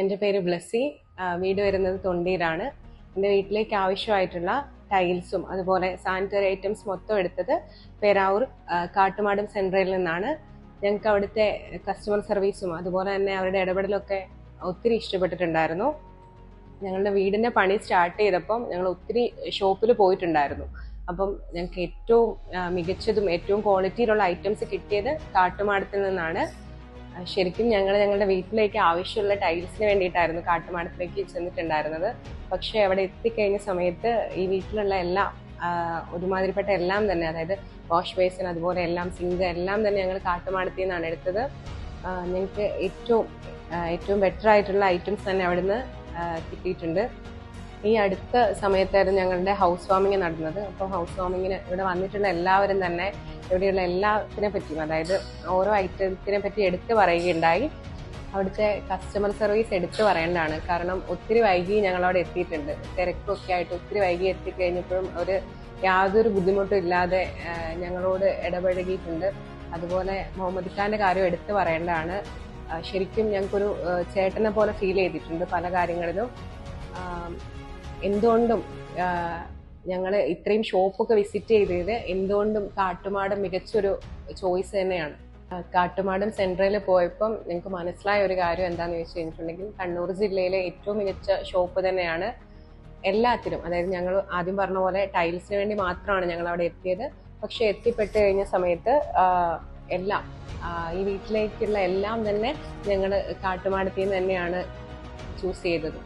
എന്റെ പേര് ബ്ലസ്സി. വീട് വരുന്നത് തൊണ്ടിയിലാണ്. എന്റെ വീട്ടിലേക്ക് ആവശ്യമായിട്ടുള്ള ടൈൽസും അതുപോലെ സാനിറ്ററി ഐറ്റംസ് മൊത്തം എടുത്തത് പേരാവൂർ കാട്ടുമാടം സെൻട്രയിൽ നിന്നാണ്. ഞങ്ങൾക്ക് അവിടുത്തെ കസ്റ്റമർ സർവീസും അതുപോലെ തന്നെ അവരുടെ ഇടപെടലൊക്കെ ഒത്തിരി ഇഷ്ടപ്പെട്ടിട്ടുണ്ടായിരുന്നു. ഞങ്ങളുടെ വീടിന്റെ പണി സ്റ്റാർട്ട് ചെയ്തപ്പം ഞങ്ങൾ ഒത്തിരി ഷോപ്പിൽ പോയിട്ടുണ്ടായിരുന്നു. അപ്പം ഞങ്ങൾക്ക് ഏറ്റവും മികച്ചതും ഏറ്റവും ക്വാളിറ്റിയിലുള്ള ഐറ്റംസ് കിട്ടിയത് കാട്ടുമാടത്തിൽ നിന്നാണ്. ശരിക്കും ഞങ്ങൾ ഞങ്ങളുടെ വീട്ടിലേക്ക് ആവശ്യമുള്ള ടൈൽസിന് വേണ്ടിയിട്ടായിരുന്നു കാട്ടുമാടത്തിലേക്ക് ചെന്നിട്ടുണ്ടായിരുന്നത്. പക്ഷേ അവിടെ എത്തിക്കഴിഞ്ഞ സമയത്ത് ഈ വീട്ടിലുള്ള എല്ലാം ഒരുമാതിരിപ്പെട്ട എല്ലാം തന്നെ അതായത് വാഷ് ബേസിൻ അതുപോലെ എല്ലാം സിങ്ക് എല്ലാം തന്നെ ഞങ്ങൾ കാട്ടുമാടത്തിൽ നിന്നാണ് എടുത്തത്. ഞങ്ങൾക്ക് ഏറ്റവും ഏറ്റവും ബെറ്റർ ആയിട്ടുള്ള ഐറ്റംസ് തന്നെ അവിടുന്ന് കിട്ടിയിട്ടുണ്ട്. ഈ അടുത്ത സമയത്തായിരുന്നു ഞങ്ങളുടെ ഹൗസ് വാമിങ് നടന്നത്. അപ്പോൾ ഹൗസ് വാമിങ്ങിന് ഇവിടെ വന്നിട്ടുള്ള എല്ലാവരും തന്നെ ഇവിടെയുള്ള എല്ലാത്തിനെ പറ്റിയും അതായത് ഓരോ ഐറ്റത്തിനെ പറ്റി എടുത്തു പറയുകയുണ്ടായി. അവിടുത്തെ കസ്റ്റമർ സർവീസ് എടുത്തു പറയേണ്ടതാണ്. കാരണം ഒത്തിരി വൈകി ഞങ്ങൾ അവിടെ എത്തിയിട്ടുണ്ട്. തിരക്കൊക്കെ ആയിട്ട് ഒത്തിരി വൈകി എത്തിക്കഴിഞ്ഞപ്പോഴും അവർ യാതൊരു ബുദ്ധിമുട്ടും ഇല്ലാതെ ഞങ്ങളോട് ഇടപഴകിയിട്ടുണ്ട്. അതുപോലെ മുഹമ്മദ് ഖാന്റെ കാര്യം എടുത്തു പറയേണ്ടതാണ്. ശരിക്കും ഞങ്ങൾക്കൊരു ചേട്ടനെ പോലെ ഫീൽ ചെയ്തിട്ടുണ്ട് പല കാര്യങ്ങളിലും. എന്തുകൊണ്ടും ഞങ്ങൾ ഇത്രയും ഷോപ്പൊക്കെ വിസിറ്റ് ചെയ്തത് എന്തുകൊണ്ടും കാട്ടുമാടം മികച്ചൊരു ചോയ്സ് തന്നെയാണ്. കാട്ടുമാടൻ കാട്ടുമാടം സെൻട്രയിൽ പോയപ്പം ഞങ്ങൾക്ക് മനസ്സിലായ ഒരു കാര്യം എന്താണെന്ന് വെച്ച് കഴിഞ്ഞിട്ടുണ്ടെങ്കിൽ കണ്ണൂർ ജില്ലയിലെ ഏറ്റവും മികച്ച ഷോപ്പ് തന്നെയാണ് എല്ലാത്തിനും അതായത് ഞങ്ങൾ ആദ്യം പറഞ്ഞ പോലെ ടൈൽസിന് വേണ്ടി മാത്രമാണ് ഞങ്ങൾ അവിടെ എത്തിയത്. പക്ഷെ എത്തിപ്പെട്ട് കഴിഞ്ഞ സമയത്ത് എല്ലാം ഈ വീട്ടിലേക്കുള്ള എല്ലാം തന്നെ ഞങ്ങൾ കാട്ടുമാടത്തിൽ നിന്ന് തന്നെയാണ് ചൂസ് ചെയ്തത്.